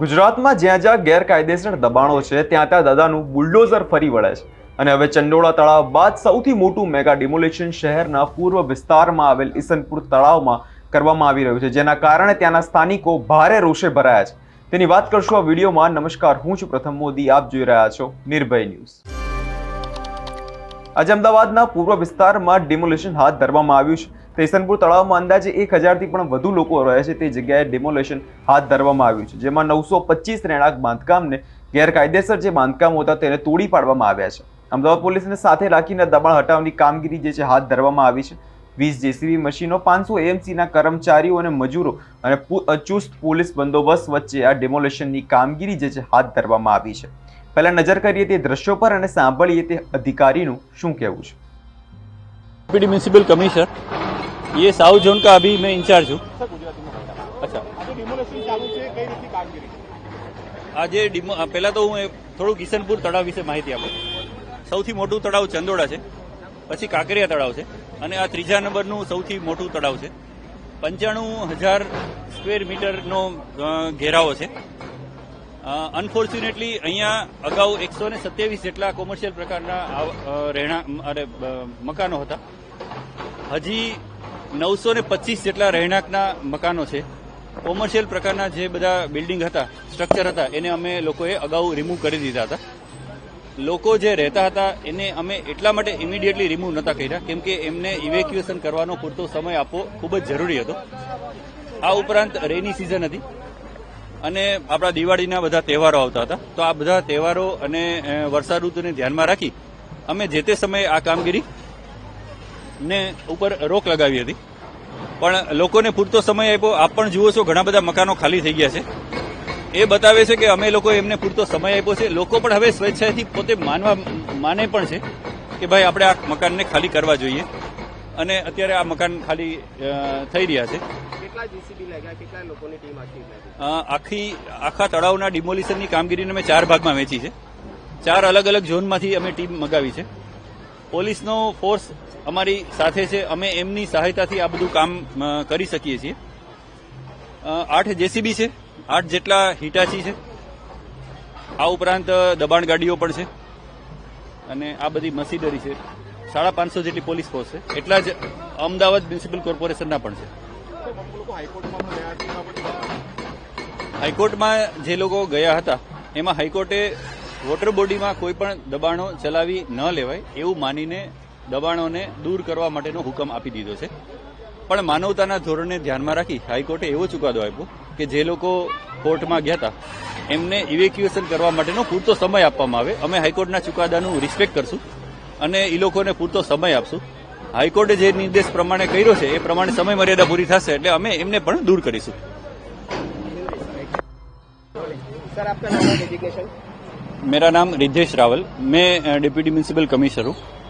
ગુજરાતમાં જ્યાં જ્યાં ગેરકાયદેસર દબાણો છે, ત્યાં ત્યાં દાદાનું બુલડોઝર ફરી વળે છે. અને હવે ચંડોળા તળાવ બાદ સૌથી મોટું મેગા ડિમોલિશન શહેરના પૂર્વ વિસ્તારમાં આવેલ ઈસનપુર તળાવમાં કરવામાં આવી રહ્યું છે, જેના કારણે ત્યાંના સ્થાનિકો ભારે રોષે ભરાયા છે. તેની વાત કરશું આ વિડીયોમાં. નમસ્કાર, હું છું પ્રથમ મોદી. આપ જોઈ રહ્યા છો નિર્ભય ન્યૂઝ. આજે અમદાવાદના પૂર્વ વિસ્તારમાં ડિમોલેશન હાથ ધરવામાં આવ્યું છે. તો તળાવમાં અંદાજે એક હજારથી પણ વધુ લોકો રહે છે તે જગ્યાએ ડેમોલેશન હાથ ધરવામાં આવ્યું છે, જેમાં નવસો પચીસ રહેણાંક બાંધકામને ગેરકાયદેસર જે બાંધકામો હતા તેને તોડી પાડવામાં આવ્યા છે. અમદાવાદ પોલીસને સાથે રાખીને દબાણ હટાવવાની કામગીરી જે છે હાથ ધરવામાં આવી છે. વીસ જેસીબી મશીનો, પાંચસો એએમસીના કર્મચારીઓ અને મજૂરો અને ચુસ્ત પોલીસ બંદોબસ્ત વચ્ચે આ ડેમોલેશનની કામગીરી જે છે હાથ ધરવામાં આવી છે. પહેલાં નજર કરીએ તે દ્રશ્યો પર અને સાંભળીએ તે અધિકારીનું શું કહેવું છે. મ્યુનિસિપલ કમિશનર ये साउथ जोन का अभी मैं इंचार्ज हूँ अच्छा આજે ડિમોલેશન ચાલુ છે કઈ રીતની કામગીરી આજે ડિમો અ, પહેલા તો હું એ થોડું કિશનપુર તળાવ વિશે માહિતી આપું સૌથી મોટું તળાવ ચંદોડા છે પછી કાંકરિયા તળાવ છે અને આ ત્રીજા નંબરનું સૌથી મોટું તળાવ છે પંચાણું હજાર સ્ક્વેર મીટરનો અ, ઘેરાવો છે અનફોર્ચ્યુનેટલી અહીંયા અગાઉ એકસો ને સત્યાવીસ જેટલા કોમર્શિયલ પ્રકારના આવ- અ, રહેણા અરે અ, મકાનો હતા હજી નવસો ને પચીસ જેટલા રહેણાંકના મકાનો છે. કોમર્શિયલ પ્રકારના જે બધા બિલ્ડિંગ હતા સ્ટ્રક્ચર હતા, એને અમે લોકોએ અગાઉ રિમૂવ કરી દીધા હતા. લોકો જે રહેતા હતા, એને અમે એટલા માટે ઇમિડિયેટલી રિમૂવ નહોતા કર્યા, કેમ કે એમને ઇવેક્યુએશન કરવાનો પૂરતો સમય આપવો ખૂબ જ જરૂરી હતો. આ ઉપરાંત રેની સિઝન હતી અને આપણા દિવાળીના બધા તહેવારો આવતા હતા. તો આ બધા તહેવારો અને વર્ષા ઋતુને ધ્યાનમાં રાખી અમે જે તે સમયે આ કામગીરી ને ઉપર રોક લગાવી હતી. પણ લોકોને પૂરતો સમય આપ્યો. આપ પણ જુઓ છો ઘણા બધા મકાનો ખાલી થઈ ગયા છે. એ બતાવે છે કે અમે લોકો એમને પૂરતો સમય આપ્યો છે. લોકો પણ હવે સ્વેચ્છાએથી પોતે માનવા માને પણ છે કે ભાઈ આપણે આ મકાનને ખાલી કરવા જોઈએ. અને અત્યારે આ મકાન ખાલી થઈ રહ્યા છે. આખી આખી આખા તળાવના ડિમોલિશનની કામગીરીને અમે ચાર ભાગમાં વહેંચી છે. ચાર અલગ અલગ ઝોનમાંથી અમે ટીમ મગાવી છે. પોલીસનો ફોર્સ અમારી સાથે છે. અમે એમની સહાયતાથી આ બધું કામ કરી શકીએ છીએ. આઠ જેસીબી છે. આઠ જેટલા હિટાચી છે. આ ઉપરાંત દબાણ ગાડીઓ પણ છે. અને આ બધી મશીનરી છે. સાડા પાંચસો જેટલી પોલીસ ફોર્સ છે. એટલા જ અમદાવાદ મ્યુનિસિપલ કોર્પોરેશનના પણ છે. હાઈકોર્ટમાં જે લોકો ગયા હતા, એમાં હાઈકોર્ટે વોટર બોડીમાં કોઈ પણ દબાણો ચલાવી ન લેવાય એવું માનીને દબાણોને દૂર કરવા માટેનો હુકમ આપી દીધો છે. પણ માનવતાના ધોરણને ધ્યાનમાં રાખી હાઈકોર્ટે એવો ચુકાદો આપ્યો કે જે લોકો કોર્ટમાં ગયા હતા એમને ઇવેક્યુએશન કરવા માટેનો પૂરતો સમય આપવામાં આવે. અમે હાઈકોર્ટના ચુકાદાનું રિસ્પેક્ટ કરશું અને એ લોકોને પૂરતો સમય આપશું. હાઈકોર્ટે જે નિર્દેશ પ્રમાણે કર્યો છે એ પ્રમાણે સમય મર્યાદા પૂરી થશે એટલે અમે એમને પણ દૂર કરીશું. સર મેરા નામ રિધેશ રાવલ. મેં ડેપ્યુટી મ્યુનિસિપલ કમિશનર હું.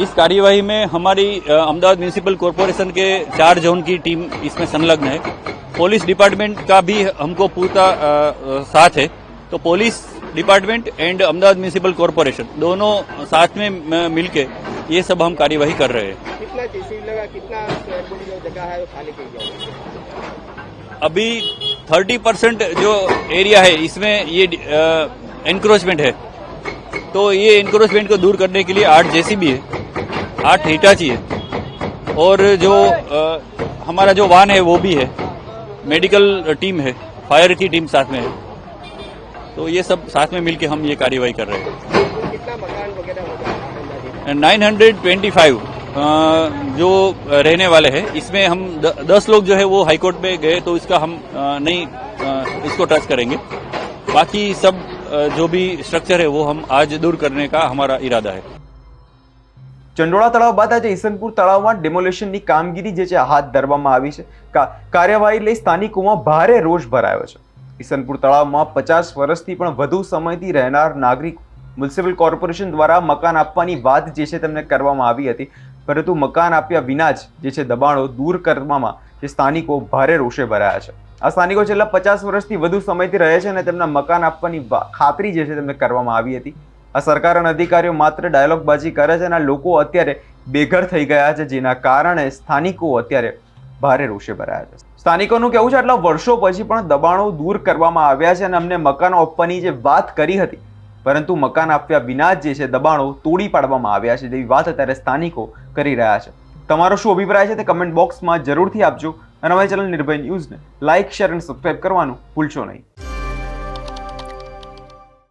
इस कार्यवाही में हमारी अहमदाबाद म्यूनिसिपल कॉरपोरेशन के चार जोन की टीम इसमें संलग्न है। पुलिस डिपार्टमेंट का भी हमको पूरा साथ है। तो police department and Ahmedabad municipal corporation दोनों साथ में मिलके ये सब हम कार्यवाही कर रहे हैं। कितना लगा कितना जगह है वो खाली अभी थर्टी परसेंट जो एरिया है इसमें ये एनक्रोचमेंट है। तो ये एनक्रोचमेंट को दूर करने के लिए आठ जेसीबी है। आठ हिटाची है और जो अ, हमारा जो वाहन है वो भी है। मेडिकल टीम है फायर की टीम साथ में है। तो ये सब साथ में मिलके हम ये कार्यवाही कर रहे हैं। नाइन हंड्रेड ट्वेंटी फाइव जो रहने वाले हैं इसमें हम द, दस लोग जो है वो हाईकोर्ट में गए तो इसका हम नहीं इसको टच करेंगे। बाकी सब जो भी स्ट्रक्चर है वो हम आज दूर करने का हमारा इरादा है। ચંડોળા તળાવ બાદ આજે ઈસનપુર તળાવમાં ડેમોલેશનની કામગીરી જે છે હાથ ધરવામાં આવી છે. કાર્યવાહી લઈ સ્થાનિકોમાં ભારે રોષ ભરાયો છે. ઈસનપુર તળાવમાં પચાસ વર્ષથી પણ વધુ સમયથી રહેનાર નાગરિક મ્યુનિસિપલ કોર્પોરેશન દ્વારા મકાન આપવાની વાત જે છે તેમને કરવામાં આવી હતી. પરંતુ મકાન આપ્યા વિના જ જે છે દબાણો દૂર કરવામાં જે સ્થાનિકો ભારે રોષે ભરાયા છે. આ સ્થાનિકો છેલ્લા પચાસ વર્ષથી વધુ સમયથી રહે છે અને તેમના મકાન આપવાની ખાતરી જે છે તેમને કરવામાં આવી હતી. આ સરકાર અને અધિકારીઓ માત્ર ડાયલોગબાજી કરે છે અને લોકો અત્યારે બેઘર થઈ ગયા છે, જેના કારણે સ્થાનિકો અત્યારે ભારે રોષે ભરાયા છે. સ્થાનિકોનું કહેવું છે, આટલા વર્ષો પછી પણ દબાણો દૂર કરવામાં આવ્યા છે અને અમને મકાનો આપવાની જે વાત કરી હતી, પરંતુ મકાન આપ્યા વિના જ છે દબાણો તોડી પાડવામાં આવ્યા છે જેવી વાત અત્યારે સ્થાનિકો કરી રહ્યા છે. તમારો શું અભિપ્રાય છે તે કમેન્ટ બોક્સમાં જરૂરથી આપજો અને અમારી ચેનલ નિર્ભય ન્યૂઝને લાઇક, શેર અને સબસ્ક્રાઇબ કરવાનું ભૂલશો નહીં.